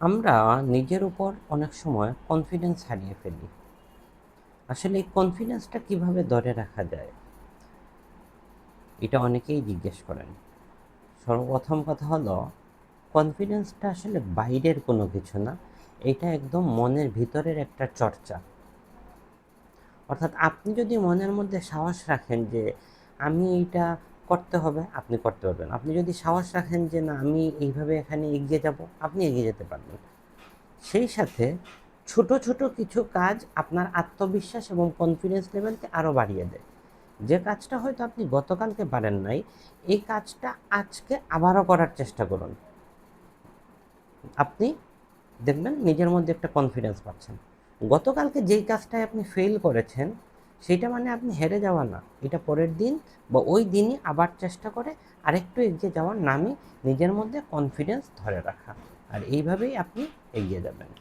আমরা নিজের উপর অনেক সময় কনফিডেন্স হারিয়ে ফেলি। আসলে এই কনফিডেন্সটা কীভাবে ধরে রাখা যায়? এটা অনেকেই জিজ্ঞেস করেন। সর্বপ্রথম কথা হলো কনফিডেন্সটা আসলে বাইরের কোনো কিছু না, এটা একদম মনের ভিতরের একটা চর্চা। অর্থাৎ আপনি যদি মনের মধ্যে সাহস রাখেন যে, আমি এইটা করতে হবে। আপনি করতে পারবেন। আপনি যদি সাহস রাখেন যে না আমি এইভাবে এখানে এগিয়ে যাব আপনি এগিয়ে যেতে পারবেন। সেই সাথে ছোট ছোট কিছু কাজ আপনার আত্মবিশ্বাস এবং কনফিডেন্স লেভেলকে আরও বাড়িয়ে দেয়। যে কাজটা হয়তো আপনি গতকালকে পারেন নাই এই কাজটা আজকে আবারও করার চেষ্টা করুন। আপনি দেখবেন নিজের মধ্যে একটা কনফিডেন্স পাচ্ছেন। গতকালকে যেই কাজটায় আপনি ফেল করেছেন সেটা মানে আপনি হেরে যাওয়া না। এটা পরের দিন বা ওই দিনই আবার চেষ্টা করে আরেকটু এগিয়ে যাওয়ার নামই নিজের মধ্যে কনফিডেন্স ধরে রাখা। আর এইভাবেই আপনি এগিয়ে যাবেন।